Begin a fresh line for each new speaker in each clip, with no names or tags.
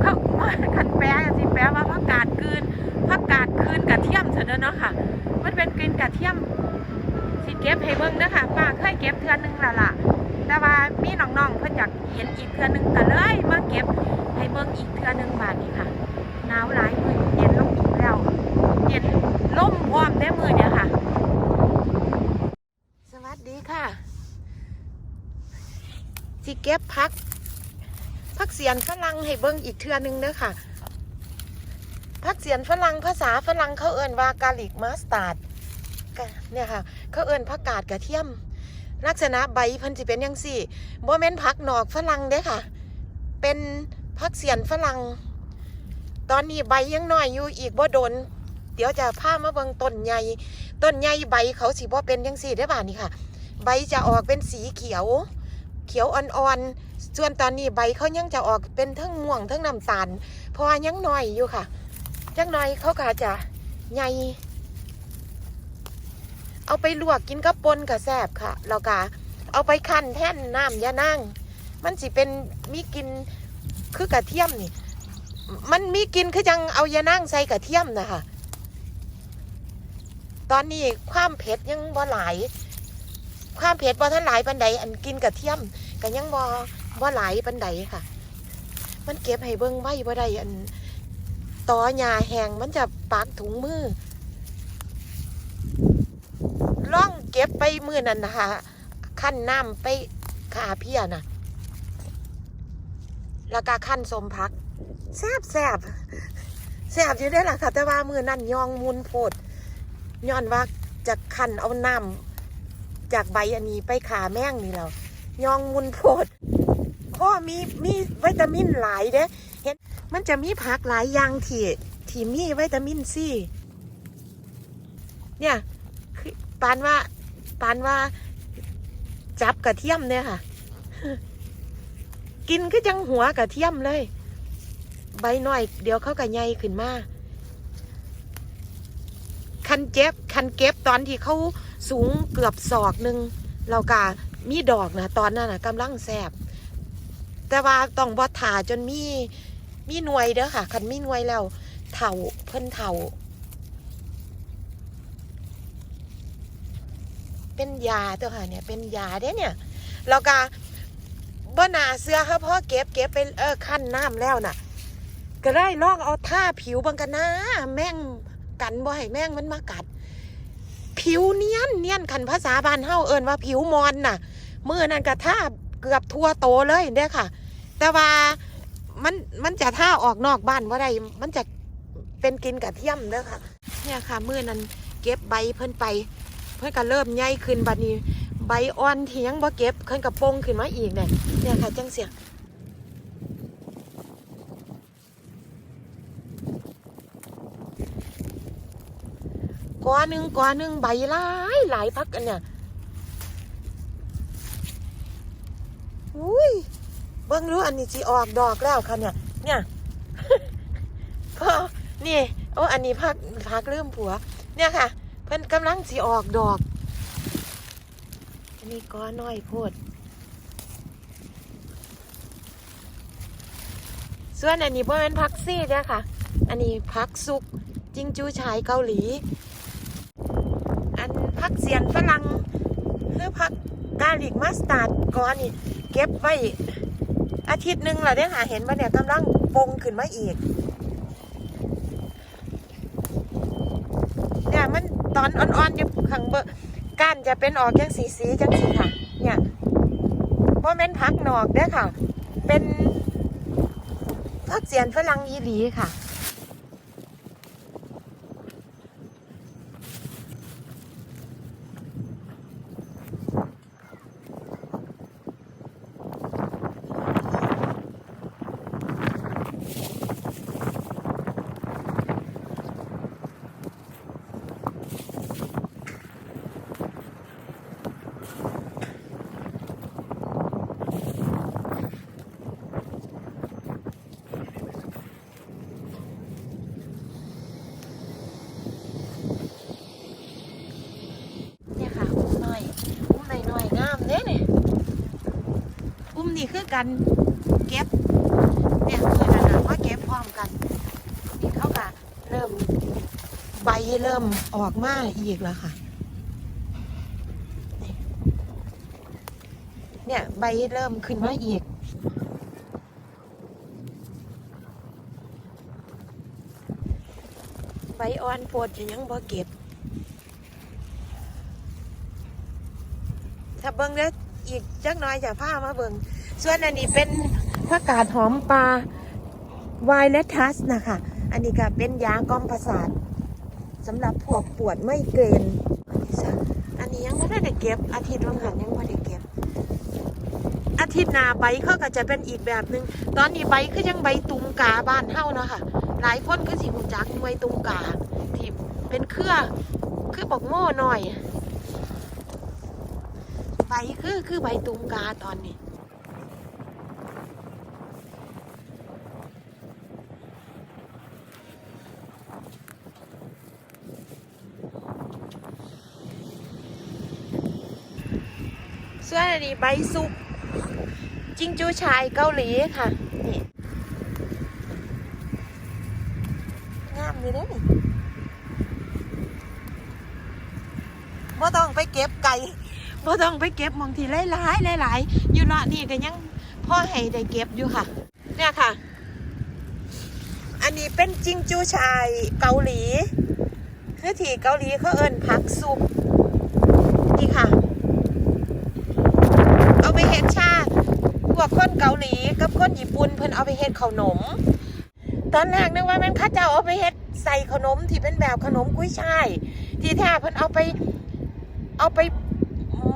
เขาขันแปลสิแปลว่าผักกาดคืนผักกาดคืนกระเทียมเถอเนาะค่ะ มันเป็นกลิ่นกระเทียมสิเก็บให้เบิ่งเด้อค่ะป้าเคยเก็บเทือนึงละล่ะ แต่ว่ามีน้องๆเพิ่นอยากเห็นอีกเทือนึงก็เลยมาเก็บให้เบิ่งอีกเทือนึงบาดนี้ค่ะหนาวหลายมือเย็นลงอีกแล้วเย็นล่มพร้อมได้มือเนี่ยค่ะ สวัสดีค่ะสิเก็บพัก พักเสียนฝรั่งให้เบิ้งอีกเทือนึงเด้อค่ะ พักเสียนฝรั่งภาษาฝรั่งเขาเอิ้นว่ากาลิกมาสตาร์ดเนี่ยค่ะ เขาเอิ้นผักกาดกระเทียม ลักษณะใบเพันสิเป็นยังสี่บ่แม่นผักหนอกฝรั่งเด้อค่ะ เป็นพักเสียนฝรั่งตอนนี้ใบยังน้อยอยู่อีกบ่โดน เดี๋ยวจะพามาเบิ่งต้นใหญ่ต้นใหญ่ใบเขาสิบ่เป็นยังสี่ได้บ่านี่ค่ะ ใบจะออกเป็นสีเขียว เขียวอ่อนๆ ส่วนตอนนี้ใบเขายังจะออกเป็นทั้งม่วงทั้งน้ำตาลเพราะว่ายังน้อยอยู่ค่ะยังน้อยเขาก็จะใหญ่เอาไปลวกกินกับปนกับแซบค่ะแล้วก็เอาไปคั่นแท่นน้ำยานั่งมันสิเป็นมีกินคือกระเทียมนี่ มันมีกินคือจังเอายานั่งใส่กระเทียมนะคะตอนนี้ความเผ็ดยังบ่หลาย ความเผ็ดบ่ท่านหลายปันใดอันกินกระเทียมก็ยังบ่ บ่าหลายปันใดค่ะ มันเก็บให้เบิ่งไว้บ่ได้อันต่อหญ้าแห้งมันจะปากถุงมือล่องเก็บไปมือนั่นนะคะขั้นน้ำไปขาเพียน่ะ แล้วก็ขั้นสมพักแซบแซบแซบอยู่ได้อล่ะค่ะ แต่ว่ามือนั่นยองมุนโพดย้อนว่าจะคันเอาน้ำจากใบอันนี้ไปขาแม่งนี่เรายองมุนโพด ข้อมีมีวิตามินหลายเด้เห็นมันจะมีผักหลายอย่างที่ที่มีวิตามินซีเนี่ยคือปานว่าปานว่าจับกระเทียมเนี่ยค่ะ กินก็จังหัวกระเทียมเลย ใบน้อย เดี๋ยวเขาก็ใหญ่ขึ้นมาคันเจ็บคันเก็บตอนที่เขาสูงเกือบศอกหนึ่งเรากามีดอกนะตอนนั้นนะกำลังแสบ แต่ว่าต้องบอถาจนมีมีหน่วยเด้อค่ะคันมีหน่วยแล้วเถาเพิ่นเถาเป็นยาตัวค่ะเนี่ยเป็นยาเด้เนี่ยเรากาบ่นาเสื้อค่ะพ่อเก็บเก็บไปเออขั้นน้ำแล้วน่ะ ก็ได้ลองเอาท่าผิวบังกันนะแม่งกันบ่ให้แม่งมันมากัด ผิวเนียนเนียนขันภาษาบ้านเฮาเอินว่าผิวมอนน่ะมือนั่นก็ท่าเกือบทั่วโตเลยเด้อค่ะ แต่ว่ามันมันจะท่าออกนอกบ้านว่าได้มันจะเป็นกินกระเทียมเด้อค่ะ เนี่ยค่ะเมื่อนั้นเก็บใบเพิ่นไป เพิ่นก็เริ่มใหญ่ขึ้นบัดนี้ ใบอ่อนที่ยังบ่เก็บเพิ่นก็โป่งขึ้นมาอีกเนี่ยเนี่ยค่ะจังเสียงกอหนึ่งกอหนึ่งใบหลายหลายพักอันเนี่ยอุ้ย เบิ่งรู้อันนี้จีออกดอกแล้วค่ะเนี่ย เนี่ยพอนี่โอ้อันนี้พักพักเริ่มผัว เนี่ยค่ะ เพิ่นกำลังสีออกดอก อันนี้ก้อนน้อยโพดส่วนอันนี้บ่เป็นพักซี่เนี่ยค่ะ อันนี้พักซุกจิงจูชายเกาหลี อันพักเสียนฝรั่งหรือพักกาลิกมัสตาร์ดก่อนนี่เก็บไว้ อาทิตย์หนึ่งเราได้หาเห็นว่าเนี่ยกำลังปงขึ้นมาอีกเนี่ยมันตอนอ่อนๆอยู่ข้างเบอร์ก้านจะเป็นออกจังสีสีจังสีค่ะ เนี่ยเพราะเม่นพักนอกเด้อค่ะ เป็นพักเสียนฝรั่งอีหลีค่ะ เนี้คือกันเก็บเนี่ยคือนนน่ะว่าเก็บพร้อมกันนี่เขาก็เริ่มใบเริ่มออกมาอีกแล้วค่ะ เนี่ยใบเริ่มขึ้นมาอีกใบอ่อนปวดจะยังบ่เก็บ ถ้าเบิ่งแล้วอีกจักน้อยจะพามาเบิ่งส่วนอันนี้เป็นผักกาดหอมปลาไวเลทัสนะคะ อันนี้ก็เป็นยากล่อมประสาทสำหรับพวกปวดไม่เกรนอันนี้ยังไม่ได้เก็บ อาทิตย์วังหันยังไม่ได้เก็บ อาทิตย์หน้าใบเขาก็จะเป็นอีกแบบหนึ่งตอนนี้ใบคือยังใบตุงกาบ้านเฮาเนาะค่ะ หลายคนคือสิหูจักหน่วยตุงกาที่เป็นเครือคือบอกโม่หน่อย ใบคือคือใบตุงกาตอนนี้ ส่วนอันนี้ใบสุก จิงจูชายเกาหลีค่ะ นี่งามเลยเด้อนี่บ่ต้องไปเก็บไก่ บ่ต้องไปเก็บหมองที่หลายๆหลายๆอยู่เนาะนี่ก็ยังพ่อให้ได้เก็บอยู่ค่ะ เนี่ยค่ะ อันนี้เป็นจิงจูชายเกาหลี คือที่เกาหลีเขาเอิ้นผักซุปนี่ค่ะ เอาไปเฮ็ดชาพวกคนเกาหลีกับคนญี่ปุ่นเพิ่นเอาไปเฮ็ดขนม ตอนแรกนึกว่ามันข้าเจ้าเอาไปเฮ็ดใส่ขนมที่เป็นแบบขนมกุ้ยช่าย ที่แท้เพิ่นเอาไป เอาไป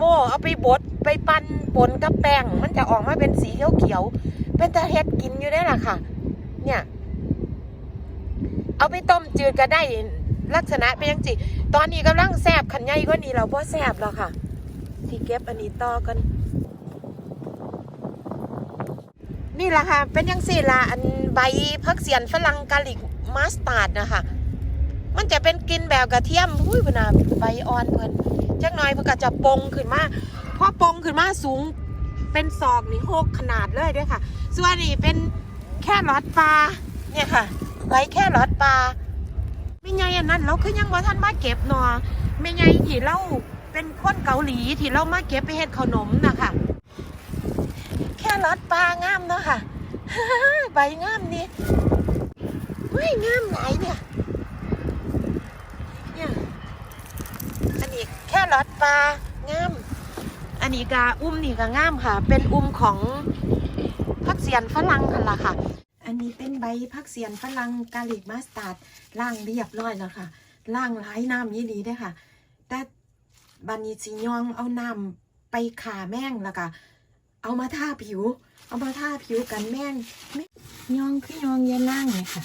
โม่เอาไปบดไปปั้นปนกับแป้งมันจะออกมาเป็นสีเขียวๆเป็นตาเฮ็ดกินอยู่ได้ล่ะค่ะ เนี่ย เอาไปต้มจืดก็ได้ลักษณะเป็นยังสิตอนนี้กำลังแซบขันใหญ่กว่านี้เราพอแซบแล้วค่ะที่เก็บอันนี้ต่อกันนี่แหละค่ะ เป็นยังสี่ละอันใบพักเสียนฝรั่งกาลิกมาสตาร์ดนะคะ มันจะเป็นกลินแบบกระเทียมอุ้ยพนนาใบอ่อนเพิ่น จักหน่อยเพิ่นก็จะปงขึ้นมาพอปงขึ้นมาสูงเป็นศอกนี่หกขนาดเลยด้วยค่ะ ส่วนนี้เป็นแค่รอดปลาเนี่ยค่ะใบแค่รอดปลาไม่ไงอันนั้นเราคือยังว่าท่านมาเก็บหนอไม่ไงที่เราเป็นคนเกาหลีที่เรามาเก็บไปเฮ็ดขนมนะคะแค่รอดปลางามเนาะค่ะใบงามนี่เฮ้ยงามไหนเนี่ยเนี่ย อันนี้แค่ รอดปลางาม อันนี้กาอุ้มนี่ก็งามค่ะ เป็นอุ้มของพักเสียนฝรั่งกันล่ะค่ะ อันนี้เป็นใบพักเสียนฝรั่งกาลิกมาสตาร์ดล่างเรียบร้อยแล้วค่ะ ล่างหลายน้ำยี่ดีได้ค่ะ แต่บันนี้สิยองเอาน้ำไปขาแม่งแล้วก็เอามาทาผิว เอามาทาผิวกันแม่งไม่ยองคือยองเย็นล่างเลยค่ะ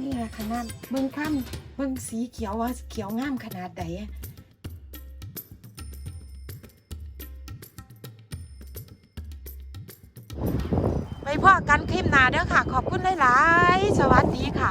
นี่ละขนาดเบิ่งความเบิ่งสีเขียวว่าเขียวงามขนาดใดไปพ่อกันคลิปหน้าเด้อค่ะ ขอบคุณหลาย ๆ สวัสดีค่ะ